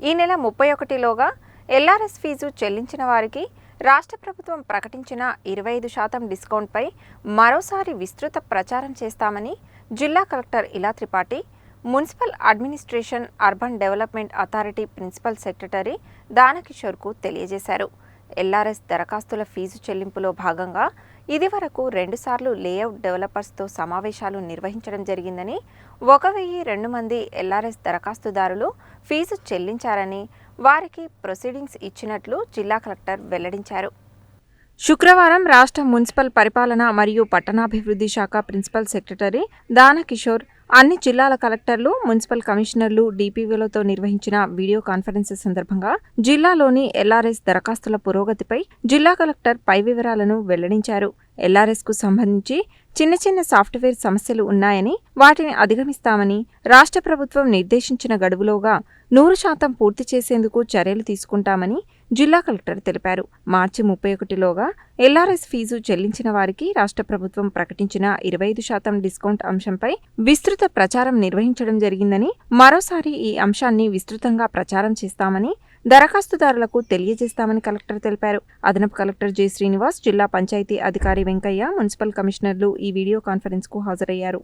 ఈ నెల ముప్పై ఒకటిలోగా ఎల్ఆర్ఎస్ ఫీజు చెల్లించిన వారికి రాష్ట్ర ప్రభుత్వం ప్రకటించిన ఇరవై ఐదు శాతం డిస్కౌంట్పై మరోసారి విస్తృత ప్రచారం చేస్తామని జిల్లా collector Ila Tripathi municipal administration urban development authority principal secretary దానకిషోర్కు తెలియజేశారు. ఎల్ఆర్ఎస్ దరఖాస్తుల ఫీజు చెల్లింపులో భాగంగా ఇదివరకు రెండుసార్లు లేఅవుట్ డెవలపర్స్తో సమావేశాలు నిర్వహించడం జరిగిందని ఒక వెయ్యి రెండు మంది ఎల్ఆర్ఎస్ దరఖాస్తుదారులు ఫీజు చెల్లించారని వారికి ప్రొసీడింగ్స్ ఇచ్చినట్లు జిల్లా కలెక్టర్ వెల్లడించారు. శుక్రవారం రాష్ట్ర మున్సిపల్ పరిపాలన మరియు పట్టణాభివృద్ధి శాఖ ప్రిన్సిపల్ సెక్రటరీ దానకిషోర్ అన్ని జిల్లాల కలెక్టర్లు మున్సిపల్ కమిషనర్లు డీపీవీలతో నిర్వహించిన వీడియో కాన్ఫరెన్స్ సందర్భంగా జిల్లాలోని ఎల్ఆర్ఎస్ దరఖాస్తుల పురోగతిపై జిల్లా కలెక్టర్ పై వివరాలను వెల్లడించారు. ఎల్ఆర్ఎస్కు సంబంధించి చిన్న చిన్న సాఫ్ట్వేర్ సమస్యలు ఉన్నాయని వాటిని అధిగమిస్తామని రాష్ట్ర ప్రభుత్వం నిర్దేశించిన గడువులోగా నూరు శాతం పూర్తి చేసేందుకు చర్యలు తీసుకుంటామని జిల్లా కలెక్టర్ తెలిపారు. మార్చి ముప్పై ఒకటిలోగా ఎల్ఆర్ఎస్ ఫీజు చెల్లించిన వారికి రాష్ట్ర ప్రభుత్వం ప్రకటించిన ఇరవై ఐదు శాతం డిస్కౌంట్ అంశంపై విస్తృత ప్రచారం నిర్వహించడం జరిగిందని మరోసారి ఈ అంశాన్ని విస్తృతంగా ప్రచారం చేస్తామని దరఖాస్తుదారులకు తెలియజేస్తామని కలెక్టర్ తెలిపారు. అదనపు కలెక్టర్ జె. శ్రీనివాస్ జిల్లా పంచాయతీ అధికారి వెంకయ్య మున్సిపల్ కమిషనర్లు ఈ వీడియో కాన్ఫరెన్స్కు హాజరయ్యారు.